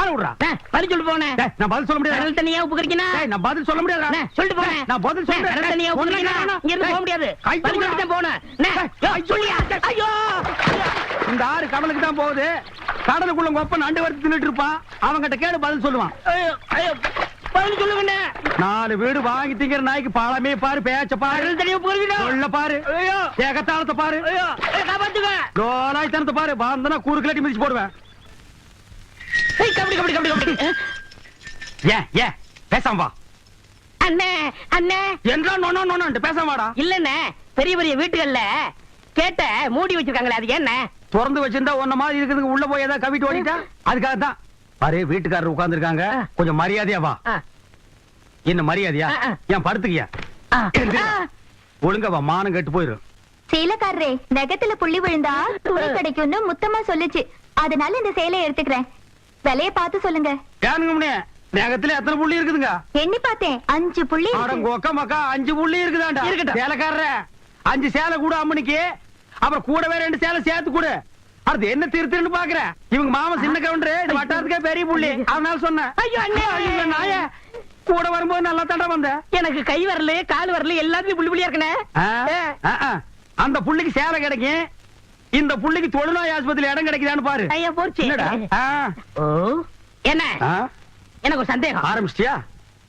ஆள விடுறா. பதில் சொல்லிட்டு போனேன் நான் பதில் சொல்ல முடியாது? கடல் தண்ணியா நான் பதில் சொல்ல முடியாது? சொல்லிட்டு போறேன். நான் பதில் சொல்றேன் கடல் தண்ணியா வேணாம். இங்க இருந்து போக டேய், முடியாது பதில். சொல்லிட்டு போனேன் சொல்லியா? ஐயோ! இந்த ஆறு கடலுக்கு தான் போகுது. கடலுக்குள்ள அப்பா நண்டு வறுத்து தின்னுட்டு இருப்பான் அவன்கிட்ட கேடு பதில் சொல்லுவான். பதில் சொல்லுங்கண்ணே நாலு வீடு வாங்கி திங்கிற நாய்க்கு பாலமே பாரு பேச்ச பாரு. உப்பு கறிக்கனா சொல்ல பாரு. ஏகத்தாளத்தை பாரு. காப்பாத்துங்க லோலாய் தனத்தை பாரு. பாந்தனா கூறு கிளாட்டி மிதிச்சு போடுவேன். கபடி கபடி கபடி கபடி. ஏன் ஏன்? பேசாம வா. அண்ணே அண்ணே. என்றா நோனோ நோனோ பேசாம வாடா. இல்லண்ணே பெரிய பெரிய வீட்டுகள்ல கேட்ட மூடி வச்சிருக்காங்களே அது என்ன? திறந்து வச்சிருந்தா மாதிரி இருக்கிறதுக்கு உள்ள போய் ஏதாவது கவிட்டு ஓடிட்டா? அதுக்காக தான் பாரு வீட்டுக்காரர் உட்கார்ந்து இருக்காங்க ஆ. கொஞ்சம் மரியாதையா வா. என்ன மரியாதையா. ஏன் படுத்துக்கியா? ஒழுங்கா வா மானம் கெட்டு போயிரும் சேலக்காரரே நெகத்துல புள்ளி விழுந்தா துணி கிடைக்கும்னு முத்தமா சொல்லுச்சு. அதனால இந்த சேலையை எடுத்துக்கிறேன். விலைய பார்த்து சொல்லுங்க. ஏனுங்க முன்னே நேகத்துல எத்தனை புள்ளி இருக்குதுங்க? எண்ணி பார்த்தேன். அஞ்சு புள்ளி இருக்கு. ஆடம் கொக்க மக்கா அஞ்சு புள்ளி இருக்குதாண்டா? இருக்கட்டும். சேலைக்காரர அஞ்சு சேலை கூட அம்மனிக்கு அப்புறம் கூடவே ரெண்டு சேலை சேர்த்து கூட. அடுத்து என்ன திருத்துன்னு பாக்குற இவங்க மாமன் சின்ன கவுண்டரு இந்த வட்டாரத்துக்கே பெரிய புள்ளி. அதனால சொன்னேன். ஐயோ, அண்ணே. நாயே. கூட வரும்போது நல்லா தாண்டா வந்த. எனக்கு கை வரல கால் வரல எல்லாத்துலயும் புள்ளி புள்ளியா இருக்கனே. அந்த புள்ளிக்கு சேலை கிடைக்கும். இந்த புள்ளிக்கு தொழுநோய் ஆஸ்பத்திரி இடம் கிடைக்குதான்னு பாரு. ஐயா போச்சு. என்னடா? என்ன? எனக்கு ஒரு சந்தேகம். ஆரம்பிச்சிட்டியா?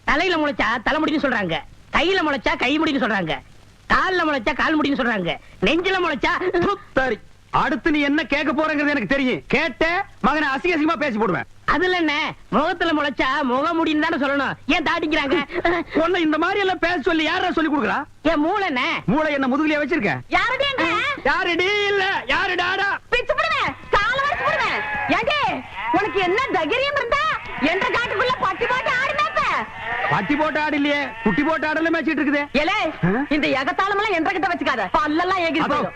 தலையில முளைச்சா தலைமுடின்னு சொல்றாங்க. கையில முளைச்சா கை முடின்னு சொல்றாங்க. கால்ல முளைச்சா கால் முடின்னு சொல்றாங்க. நெஞ்சில முளைச்சா சரி அடுத்து நீ என்ன கேட்க போறங்கிறது எனக்கு தெரியும். கேட்ட மகனை அசிங்க அசிங்கமா பேசி போடுவேன். அதுல என்ன? முகத்துல முளைச்சா முக முடின்னு தானே சொல்லணும். ஏன் தாட்டிக்கிறாங்க உன்னை இந்த மாதிரி எல்லாம் பேச சொல்லி யாரா சொல்லி கொடுக்குறா? என் மூளை என்ன? மூளை என்ன முதுகுலயே வச்சிருக்க? யாருடைய யாரு டி இல்ல யாரு டாடா பிச்சு போடுவேன் கால வரைச்சு போடுவேன் ஏண்டி உனக்கு என்ன தைரியம் இருந்தா என்ற காட்டுக்குள்ள பட்டி போட்டு ஆடினாப்ப பட்டி போட்ட ஆடு இல்லையே குட்டி போட்ட ஆடெல்லாம் மேய்ச்சிட்டு இருக்குது. ஏலே? இந்த எகத்தாளம் எல்லாம் என்ற கிட்ட வச்சுக்காத. பல்லெல்லாம் அதோ, போயிடும்.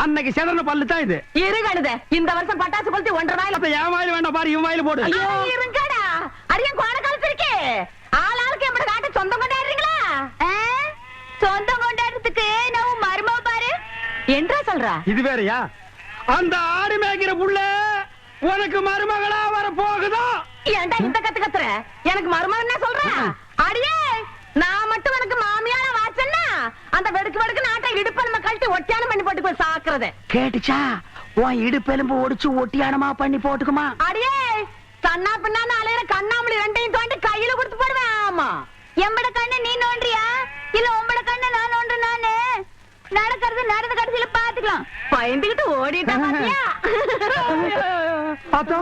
அன்னைக்கு செதறன பல்லு தான் இது. இரு கழுத இந்த வருஷம் பட்டாசு கொளுத்தி ஒன்றரை வாயில அப்ப என் வாயில வேண்டாம் பாரு இவன் வாயில போடு. இருங்கடா. அரியன் கோண காலத்து இருக்கே ஆள் ஆளுக்கு எம்பட காட்ட சொந்தம் கொண்டாடுறீங்களா? சொந்தம் கொண்டாடுறதுக்கு நான் மருமவ பாரு. என்றா சொல்றா? இது வேறயா? அந்த ஆடு மேய்க்கிற புள்ள உனக்கு மருமகளா வர போகுதோ ஏன்டா இந்த கத்து கத்துற? எனக்கு மருமகன் என்ன சொல்ற அடியே நான் மட்டும் எனக்கு மாமியார வாச்சன்னா அந்த வெடுக்கு வெடுக்கு நாட்டை கழட்டி ஒட்டியானம் பண்ணி போட்டு போய் சாக்குறது. கேட்டுச்சா? உன் இடுப்பெலும்பு ஒடிச்சு ஒட்டியானமா பண்ணி போட்டுக்குமா? அடியே கண்ணா பின்னான்னு அலையிற கண்ணாமலி ரெண்டையும் தோண்டி கையில கொடுத்து போடுவேன். ஆமா. எம்பட கண்ணு நீ நோண்டியா? இல்ல உம்பட கண்ணு நான் நோண்டு நானு நடக்கிறது நடந்த கடைசியில பாத்துக்கலாம். பயந்துகிட்டு ஓடிட்டா பாத்தியா? ஆத்தா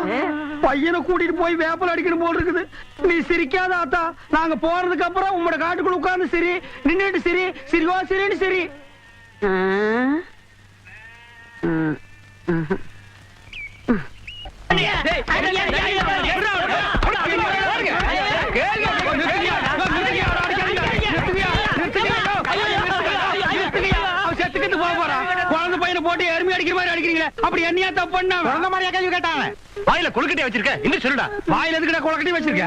பையனை கூட்டிட்டு போய் வேப்பல் அடிக்கணும் போல் இருக்குது. நீ சிரிக்காத ஆத்தா. நாங்க போறதுக்கு அப்புறம் உங்களோட காட்டுக்குள்ள உட்கார்ந்து சிரி நின்னுட்டு சிரி சிரிவா சிரின்னு சிரி. அப்படி என்னையா தப்பு பண்ண மாதிரியா கேள்வி கேட்டாங்க வாயில கொழுக்கட்டையா வச்சிருக்க. இன்னும் சொல்லுடா. வாயில எதுக்குடா கொழுக்கட்டையை வச்சிருக்க?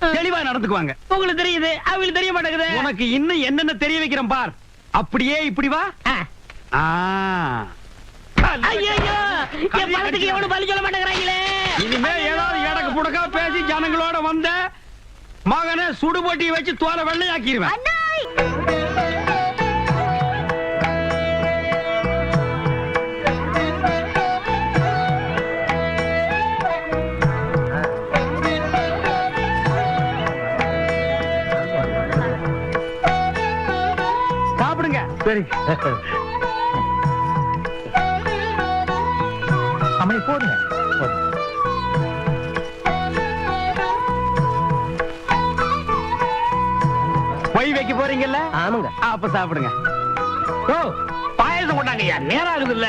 தெளிவா நடந்துக்குவாங்க. உங்களுக்கு தெரியுது அவங்களுக்கு தெரிய மாட்டேங்குது. உனக்கு இன்னும் என்னென்ன தெரிய வைக்கிறேன் பார். அப்படியே இப்படி வா. இனிமே ஏதாவது எடக்கு புடக்கா பேசி ஜனங்களோட வந்த மகனை சுடுபொட்டி வச்சு தோலை வெள்ளையாக்கிடுவேன் சரி. அம்மனி போடுங்க. பொய் வைக்க போறீங்கல்ல? ஆமாங்க. அப்ப சாப்பிடுங்க. ஓ பாயசம் கொண்டாங்க ஐயா நேரம் ஆகுது இல்ல.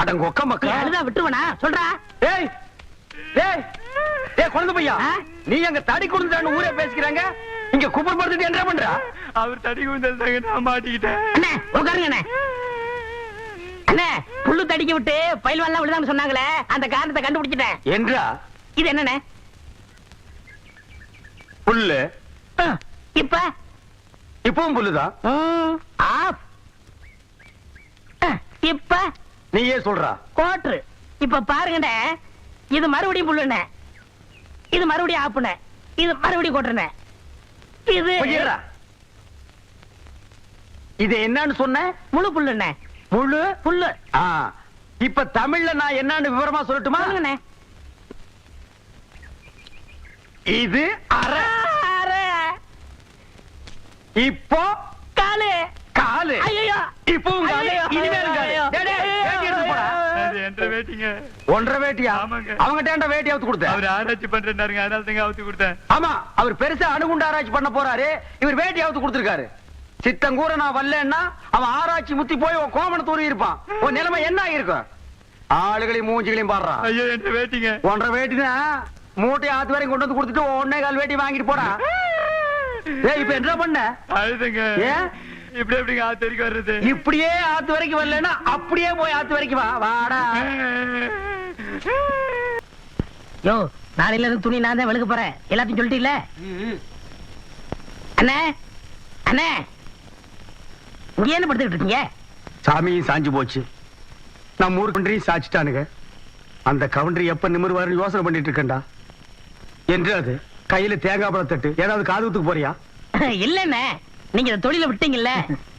அடங்க ஒக்க மக்கா அழுதா விட்டுருவனா? சொல்றா. ஏய் ஏய் ஏய் குழந்தை பையா? நீ அங்க தடி கொடுத்துட்டான்னு ஊரே பேசிக்கிறாங்க? இங்க குப்பர் படுத்துட்டு என்ன பண்றா? அவர் தடி குந்தல் நான் மாட்டிக்கிட்டேன். அண்ணே உட்காருங்க அண்ணே. அண்ணே புல்லு தடிக்க விட்டு பயில்வான்லாம் விழுதான்னு சொன்னாங்களே அந்த காரணத்தை கண்டுபிடிச்சிட்டேன். என்றா? இது என்னண்ணே? புல்லு. இப்ப? இப்பவும் புல்லுதான். இப்ப? நீயே சொல்றா. கோட்ரு. இப்ப பாருங்கண்ணே. இது மறுபடியும் புல்லுண்ணே. இது மறுபடியும் ஆப்புண்ணே. இது மறுபடியும் கோட்டுண்ணே இது இது என்னன்னு சொன்ன? முழு புல்லுண்ணே. புல்லு. புல்லு இப்ப தமிழ்ல நான் என்னன்னு விவரமா சொல்லட்டுமா? இது அரை அரை. இப்போ காலு காலு ஐயோ இப்பவும் காலு ஐயையோ. இனிமேலும் காலு ஐயோ. டேய், டேய், வேட்டி எடுத்து போடா அது என்ற வேட்டிங்க ஒன்றரை வேட்டியா. அவங்ககிட்ட வேட்டி அவுத்து அவர் ஆராய்ச்சி பண்றாருங்க அதனால தாங்க அவுத்து கொடுத்தேன். ஆமா அவர் பெருசா அணுகுண்டு ஆராய்ச்சி பண்ண போறாரு. இவர் வேட்டி அவுத்து கொடுத்திருக்காரு. சித்தங்கூர நான் வரலன்னா அவன் ஆராய்ச்சி முத்தி போய் உன் கோமணத்தூரி இருப்பான். உன் நிலைமை என்ன ஆயிருக்கும் ஆளுகளையும் மூஞ்சிகளையும் பாடுறான் ஐயோ என்ற வேட்டிங்க? ஒன்றரை வேட்டினா மூட்டை ஆத்து வரைக்கும் கொண்டு வந்து கொடுத்துட்டு ஒன்னே கால் வேட்டி வாங்கிட்டு போடா. ஏய் இப்ப என்ன பண்ண? அழுதுங்க. ஏன்? இப்படி எப்படிங்க ஆத்து வரைக்கும் வர்றது? இப்படியே ஆத்து வரைக்கும் வரலன்னா அப்படியே போய் ஆத்து வரைக்கும் வா வாடா. யோ நாளையில இருந்து துணி நான் தான் வெளுக்க போறேன். எல்லாத்தையும் சொல்லிட்டீல்ல? அண்ணே அண்ணே இங்க என்ன படுத்துக்கிட்டு இருக்கீங்க? சாமியும் சாஞ்சு போச்சு. நம்ம ஊர் கவுண்டரையும் சாச்சிட்டானுங்க. அந்த கவுண்டரி எப்ப நிமிர்வாருன்னு யோசனை பண்ணிட்டு இருக்கேன்டா. என்று அது கையில தேங்காய் பழம் தட்டு ஏதாவது காதுகுத்துக்கு போறியா? இல்லண்ணே நீங்க இந்த தொழில விட்டீங்கல்ல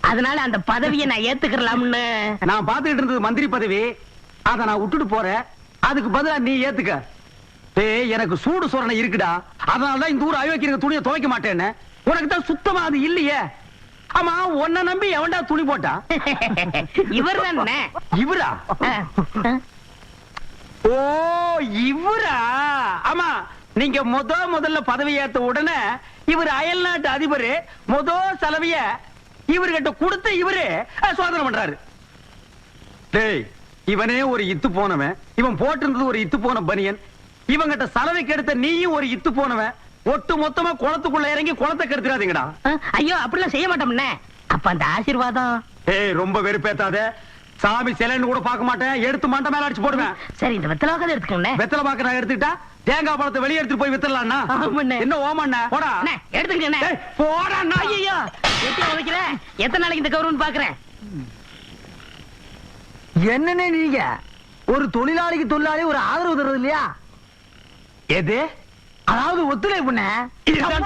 அதனால அந்த பதவியை நான் ஏத்துக்கலாம்னு நான் பாத்துக்கிட்டு இருந்தது மந்திரி பதவி. அத நான் விட்டுட்டு போறேன். அதுக்கு பதிலா நீ ஏத்துக்க. டேய் எனக்கு சூடு சொரணை இருக்குடா. அதனாலதான் இந்த ஊர் அயோக்கியங்க துணியை துவைக்க மாட்டேன்னு. உனக்கு தான் சுத்தமா அது இல்லையே. ஆமா உன்னை நம்பி எவன்டா துணி போட்டா? இவர்? தானே இவரா ஓ இவரா? ஆமா நீங்க முத முதல்ல பதவி ஏத்த உடனே இவர் அயல் நாட்டு அதிபர் முத செலவிய இவர்கிட்ட கொடுத்து இவரு சோதனை பண்றாரு. டேய் இவனே ஒரு இத்து போனவன். இவன் போட்டிருந்தது ஒரு இத்து போன பனியன். இவங்கிட்ட சலவைக்கு எடுத்த நீயும் ஒரு இத்து போனவன். ஒட்டு மொத்தமா குளத்துக்குள்ள இறங்கி குளத்தை கெடுத்துறாதீங்கடா. ஐயோ அப்படிலாம் செய்ய மாட்டோம்னே. அப்ப அந்த ஆசீர்வாதம்? ஏய் ரொம்ப வெறுப்பேத்தாத. சாமி சிலைன்னு கூட பார்க்க மாட்டேன். எடுத்து மண்டை மேல அடிச்சு போடுவேன். சரி இந்த வெத்தலாவது எடுத்துக்கோண்ணே வெத்தலை பாக்க நான் எடுத்துக்கிட்டா தேங்காய் பழத்தை வெளியே எடுத்துட்டு போய் வித்தலாம்னா ஆமாண்ணே. என்ன ஓமண்ணா? போடா. ஏய், போடா ஐயோ எட்டி உதைக்கிற எத்தனை நாளைக்கு இந்த கௌரவம் பாக்குறேன். என்னன்னு நீங்க? ஒரு தொழிலாளிக்கு தொழிலாளி ஒரு ஆதரவு தர்றது இல்லையா? எது? அதாவது ஒத்துழைப்புண்ணே? இதுதான்